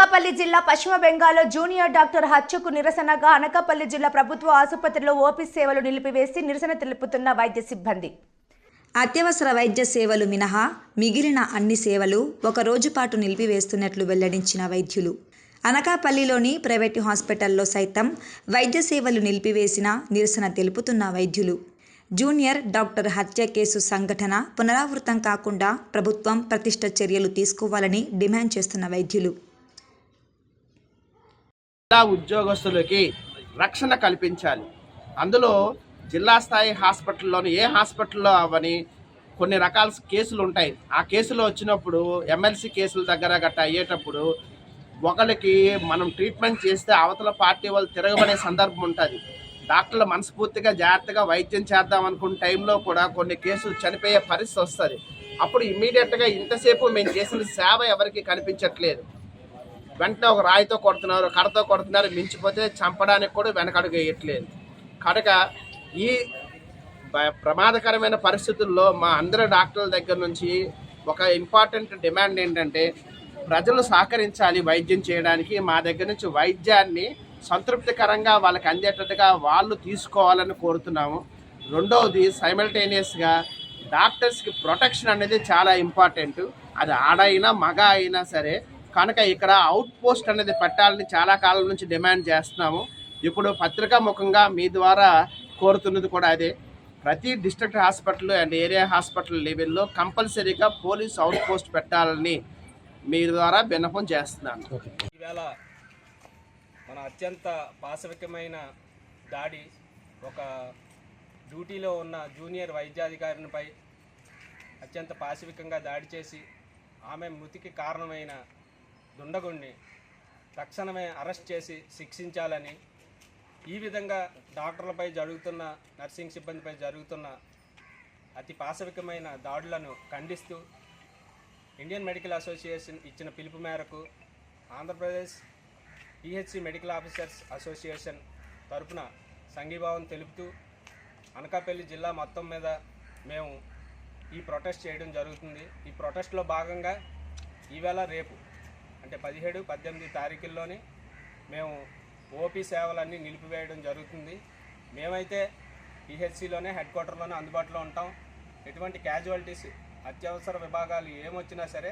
అనకాపల్లి జిల్లా పశ్చిమ బెంగాల్లో జూనియర్ డాక్టర్ హత్యకు నిరసనగా అనకాపల్లి జిల్లా ప్రభుత్వ ఆసుపత్రిలో ఓపీ సేవలు నిలిపివేసి నిరసన తెలుపుతున్న వైద్య సిబ్బంది. అత్యవసర వైద్య సేవలు మినహా మిగిలిన అన్ని సేవలు ఒక రోజు పాటు నిలిపివేస్తున్నట్లు వెల్లడించిన వైద్యులు. అనకాపల్లిలోని ప్రైవేటు హాస్పిటల్లో సైతం వైద్య సేవలు నిలిపివేసిన నిరసన తెలుపుతున్న వైద్యులు. జూనియర్ డాక్టర్ హత్య కేసు సంఘటన పునరావృతం కాకుండా ప్రభుత్వం ప్రతిష్ట చర్యలు తీసుకోవాలని డిమాండ్ చేస్తున్న వైద్యులు. జిల్లా ఉద్యోగస్తులకి రక్షణ కల్పించాలి. అందులో జిల్లా స్థాయి హాస్పిటల్లోని ఏ హాస్పిటల్లో అవని కొన్ని రకాల కేసులు ఉంటాయి. ఆ కేసులు వచ్చినప్పుడు ఎమ్మెల్సీ కేసుల దగ్గర గట్ట అయ్యేటప్పుడు ఒకరికి మనం ట్రీట్మెంట్ చేస్తే అవతల పార్టీ వాళ్ళు తిరగబడే సందర్భం ఉంటుంది. డాక్టర్లు మనస్ఫూర్తిగా జాగ్రత్తగా వైద్యం చేద్దాం అనుకున్న టైంలో కూడా కొన్ని కేసులు చనిపోయే పరిస్థితి వస్తుంది. అప్పుడు ఇమీడియట్గా ఇంతసేపు మేము చేసిన సేవ ఎవరికి కనిపించట్లేదు. వెంటనే ఒక రాయితో కొడుతున్నారు కడతో కొడుతున్నారు మించిపోతే చంపడానికి కూడా వెనకడుగు వేయట్లేదు. కనుక ఈ ప్రమాదకరమైన పరిస్థితుల్లో మా అందరి డాక్టర్ల దగ్గర నుంచి ఒక ఇంపార్టెంట్ డిమాండ్ ఏంటంటే ప్రజలు సహకరించాలి వైద్యం చేయడానికి. మా దగ్గర నుంచి వైద్యాన్ని సంతృప్తికరంగా వాళ్ళకి అందేటట్టుగా వాళ్ళు తీసుకోవాలని కోరుతున్నాము. రెండవది సైమల్టేనియస్గా డాక్టర్స్కి ప్రొటెక్షన్ అనేది చాలా ఇంపార్టెంట్. అది ఆడ అయినా మగ అయినా సరే కనుక ఇక్కడ అవుట్ పోస్ట్ అనేది పెట్టాలని చాలా కాలం నుంచి డిమాండ్ చేస్తున్నాము. ఇప్పుడు పత్రికా ముఖంగా మీ ద్వారా కోరుతున్నది కూడా అదే. ప్రతి district hospital and area hospital లెవెల్లో కంపల్సరీగా పోలీస్ అవుట్ పోస్ట్ పెట్టాలని మీ ద్వారా విన్నపం చేస్తున్నాను. ఈవేళ మన అత్యంత పాశవికమైన దాడి ఒక డ్యూటీలో ఉన్న జూనియర్ వైద్యాధికారినిపై అత్యంత పాశవికంగా దాడి చేసి ఆమె మృతికి కారణమైన దుండగుణ్ణి తక్షణమే అరెస్ట్ చేసి శిక్షించాలని ఈ విధంగా డాక్టర్లపై జరుగుతున్న నర్సింగ్ సిబ్బందిపై జరుగుతున్న అతి పాశవికమైన దాడులను ఖండిస్తూ ఇండియన్ మెడికల్ అసోసియేషన్ ఇచ్చిన పిలుపు మేరకు Andhra Pradesh PHC medical officers association తరపున సంఘీభావం తెలుపుతూ అనకాపల్లి జిల్లా మొత్తం మీద మేము ఈ ప్రొటెస్ట్ చేయడం జరుగుతుంది. ఈ ప్రొటెస్ట్లో భాగంగా ఈవేళ రేపు అంటే పదిహేడు పద్దెనిమిది తారీఖుల్లోనే మేము ఓపీ సేవలన్నీ నిలిపివేయడం జరుగుతుంది. మేమైతే పిహెచ్సిలోనే హెడ్ క్వార్టర్లోనే అందుబాటులో ఉంటాం. ఎటువంటి క్యాజువాలిటీస్ అత్యవసర విభాగాలు ఏమొచ్చినా సరే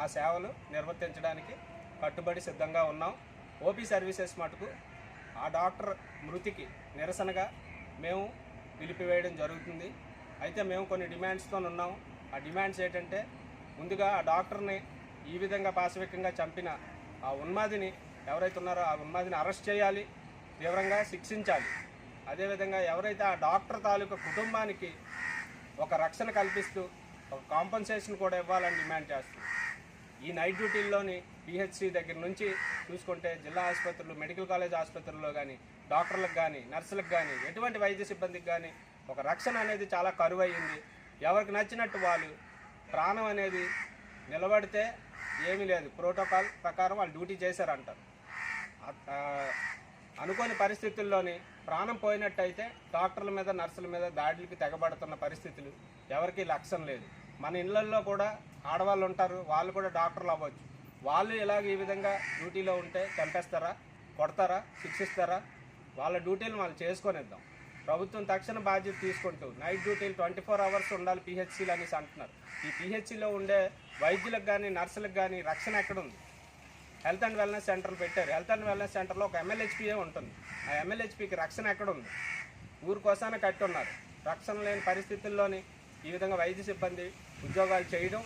ఆ సేవలు నిర్వర్తించడానికి కట్టుబడి సిద్ధంగా ఉన్నాం. ఓపీ సర్వీసెస్ మటుకు ఆ డాక్టర్ మృతికి నిరసనగా మేము నిలిపివేయడం జరుగుతుంది. అయితే మేము కొన్ని డిమాండ్స్తో ఉన్నాం ఆ డిమాండ్స్ ఏంటంటే ముందుగా ఆ డాక్టర్ని ఈ విధంగా పాశవికంగా చంపిన ఆ ఉన్మాదిని ఎవరైతే ఉన్నారో ఆ ఉన్మాదిని అరెస్ట్ చేయాలి తీవ్రంగా శిక్షించాలి. అదేవిధంగా ఎవరైతే ఆ డాక్టర్ తాలూకా కుటుంబానికి ఒక రక్షణ కల్పిస్తూ ఒక కాంపన్సేషన్ కూడా ఇవ్వాలని డిమాండ్ చేస్తుంది. ఈ నైట్ డ్యూటీల్లోని పిహెచ్సి దగ్గర నుంచి చూసుకుంటే జిల్లా ఆసుపత్రులు మెడికల్ కాలేజ్ ఆసుపత్రుల్లో కానీ డాక్టర్లకు కానీ నర్సులకు కానీ ఎటువంటి వైద్య సిబ్బందికి కానీ ఒక రక్షణ అనేది చాలా కరువయ్యింది ఎవరికి నచ్చినట్టు వాళ్ళు ప్రాణం అనేది నిలబడితే ఏమీ లేదు. ప్రోటోకాల్ ప్రకారం వాళ్ళు డ్యూటీ చేశారంటారు. అనుకోని పరిస్థితుల్లోని ప్రాణం పోయినట్టయితే డాక్టర్ల మీద నర్సుల మీద దాడులకి తెగబడుతున్న పరిస్థితులు ఎవరికీ లక్ష్యం లేదు. మన ఇళ్ళల్లో కూడా ఆడవాళ్ళు ఉంటారు. వాళ్ళు కూడా డాక్టర్లు అవ్వచ్చు. వాళ్ళు ఇలాగ ఈ విధంగా డ్యూటీలో ఉంటే చంపేస్తారా? కొడతారా? శిక్షిస్తారా? వాళ్ళ డ్యూటీలు వాళ్ళు చేసుకొనిద్దాం. ప్రభుత్వం తక్షణ బాధ్యత తీసుకుంటూ నైట్ డ్యూటీలు ట్వంటీ ఫోర్ అవర్స్ ఉండాలి పిహెచ్సీలు అనేసి అంటున్నారు. ఈ పిహెచ్సిలో ఉండే వైద్యులకు కానీ నర్సులకు కానీ రక్షణ ఎక్కడుంది? హెల్త్ అండ్ వెల్నెస్ సెంటర్లు పెట్టారు. హెల్త్ అండ్ వెల్నెస్ సెంటర్లో ఒక ఎమ్మెల్యేహెచ్పిఏ ఉంటుంది? ఆ ఎమ్మెల్యేహెచ్పికి రక్షణ ఎక్కడుంది? ఊరు కోసాన కట్టి ఉన్నారు రక్షణ లేని పరిస్థితుల్లోని ఈ విధంగా వైద్య సిబ్బంది ఉద్యోగాలు చేయడం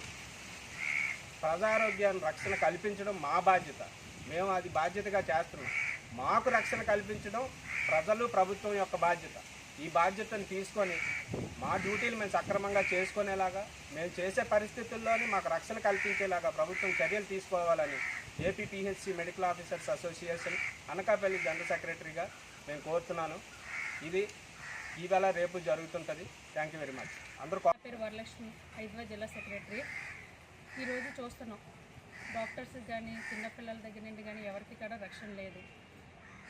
ప్రజారోగ్యాన్ని రక్షణ కల్పించడం మా బాధ్యత. మేము అది బాధ్యతగా చేస్తున్నాం. మాకు రక్షణ కల్పించడం ప్రజలు ప్రభుత్వం యొక్క బాధ్యత. ఈ బాధ్యతను తీసుకొని మా డ్యూటీలు మేము సక్రమంగా చేసుకునేలాగా మేము చేసే పరిస్థితుల్లోని మాకు రక్షణ కల్పించేలాగా ప్రభుత్వం చర్యలు తీసుకోవాలని APPHC medical officers association Anakapalli general సెక్రటరీగా మేము కోరుతున్నాను. ఇది ఈవేళ రేపు జరుగుతుంటుంది. థ్యాంక్ యూ వెరీ మచ్ అందరూ పేరు వరలక్ష్మి హైదరాబాద్ జిల్లా సెక్రటరీ. ఈరోజు చూస్తున్నాం. డాక్టర్స్ కానీ చిన్నపిల్లల దగ్గర నుండి కానీ ఎవరికి కూడా రక్షణ లేదు.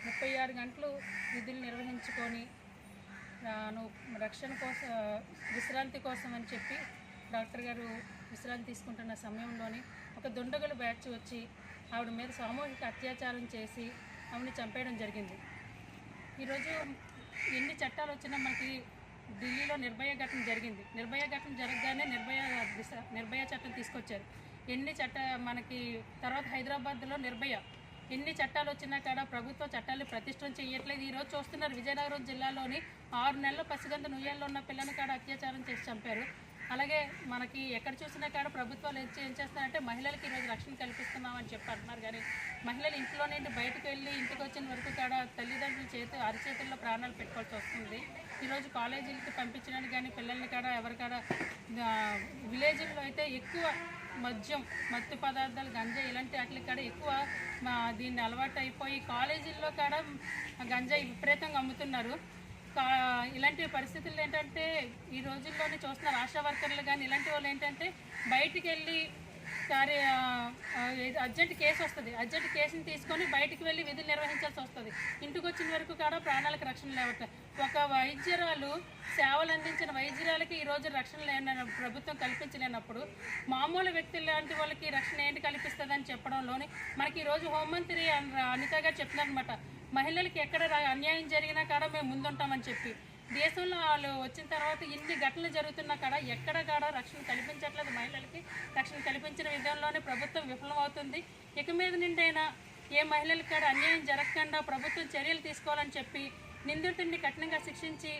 ముప్పై ఆరు గంటలు విధులు నిర్వహించుకొని రక్షణ కోసం విశ్రాంతి కోసం అని చెప్పి డాక్టర్ గారు విశ్రాంతి తీసుకుంటున్న సమయంలోని ఒక దుండగుల బ్యాచ్ వచ్చి ఆవిడ మీద సామూహిక అత్యాచారం చేసి ఆవిడని చంపేయడం జరిగింది. ఈరోజు ఎన్ని చట్టాలు వచ్చినా మనకి ఢిల్లీలో నిర్భయ ఘటన జరిగింది. నిర్భయ ఘటన జరగగానే నిర్భయ నిర్భయ చట్టం తీసుకొచ్చారు. ఎన్ని చట్ట మనకి తర్వాత హైదరాబాద్లో నిర్భయ ఎన్ని చట్టాలు వచ్చినా కూడా ప్రభుత్వ చట్టాలు ప్రతిష్టం చేయట్లేదు. ఈరోజు చూస్తున్నారు విజయనగరం జిల్లాలోని ఆరు నెలల పసిగంత నుయ్యాల్లో ఉన్న పిల్లని కాడ అత్యాచారం చేసి చంపారు. అలాగే మనకి ఎక్కడ చూసినా కాడ ప్రభుత్వాలు ఏం ఏం చేస్తున్నారంటే మహిళలకి ఈరోజు రక్షణ కల్పిస్తున్నామని చెప్పి అంటున్నారు కానీ మహిళలు ఇంట్లో నుండి బయటకు వెళ్ళి ఇంటికి వచ్చిన వరకు కాడ తల్లిదండ్రుల చేతి అరిచేతుల్లో ప్రాణాలు పెట్టుకోవాల్సి వస్తుంది. ఈరోజు కాలేజీలకి పంపించడానికి కానీ పిల్లల్ని కాడ ఎవరికాడ విలేజ్లో అయితే ఎక్కువ మద్యం మత్తు పదార్థాలు గంజా ఇలాంటి వాటి కాడ ఎక్కువ మా దీన్ని అలవాటు అయిపోయి కాలేజీల్లో కాడ గంజా విపరీతంగా అమ్ముతున్నారు. కా ఇలాంటి పరిస్థితులు ఏంటంటే ఈ రోజుల్లోనే చూస్తున్న ఆశా వర్కర్లు కానీ ఇలాంటి వాళ్ళు ఏంటంటే బయటికి వెళ్ళి కార్య అర్జెంట్ కేసు వస్తుంది. అర్జెంట్ కేసుని తీసుకొని బయటికి వెళ్ళి విధులు నిర్వహించాల్సి వస్తుంది. ఇంటికి వచ్చిన వరకు కూడా ప్రాణాలకు రక్షణ లేవట ఒక వైద్యురాలు సేవలు అందించిన వైద్యురాలకి ఈ రోజు రక్షణ లేన ప్రభుత్వం కల్పించలేనప్పుడు మామూలు వ్యక్తులు లాంటి వాళ్ళకి రక్షణ ఏంటి కల్పిస్తుందని చెప్పడంలోని మనకి ఈరోజు హోంమంత్రి అనిత గారు చెప్పినారనమాట మహిళలకి ఎక్కడ అన్యాయం జరిగినా కూడా మేము ముందుంటామని చెప్పి. దేశంలో వాళ్ళు వచ్చిన తర్వాత ఇన్ని ఘటనలు జరుగుతున్నా కాడ ఎక్కడ కాడ రక్షణ కల్పించట్లేదు మహిళలకి. రక్షణ కల్పించిన విధంలోనే ప్రభుత్వం విఫలమవుతుంది. ఇక మీద నిండైనా ఏ మహిళలకి కాడ అన్యాయం జరగకుండా ప్రభుత్వం చర్యలు తీసుకోవాలని చెప్పి నిందితుడిని కఠినంగా శిక్షించి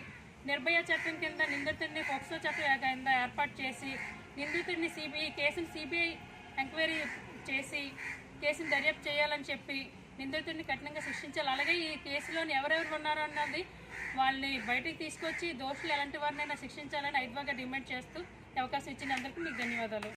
నిర్భయ చట్టం కింద నిందితుడిని పోక్సో చట్టం కింద ఏర్పాటు చేసి నిందితుడిని సిబిఐ కేసుని సిబిఐ ఎంక్వైరీ చేసి కేసుని దర్యాప్తు చేయాలని చెప్పి నిందితుడిని కఠినంగా శిక్షించాలి. అలాగే ఈ కేసులోని ఎవరెవరు ఉన్నారో అన్నది వాళ్ళని బయటికి తీసుకొచ్చి దోషులు ఎలాంటి వారినైనా శిక్షించాలని ఐద్వాగా డిమాండ్ చేస్తూ అవకాశం ఇచ్చిన అందరికీ మీకు ధన్యవాదాలు.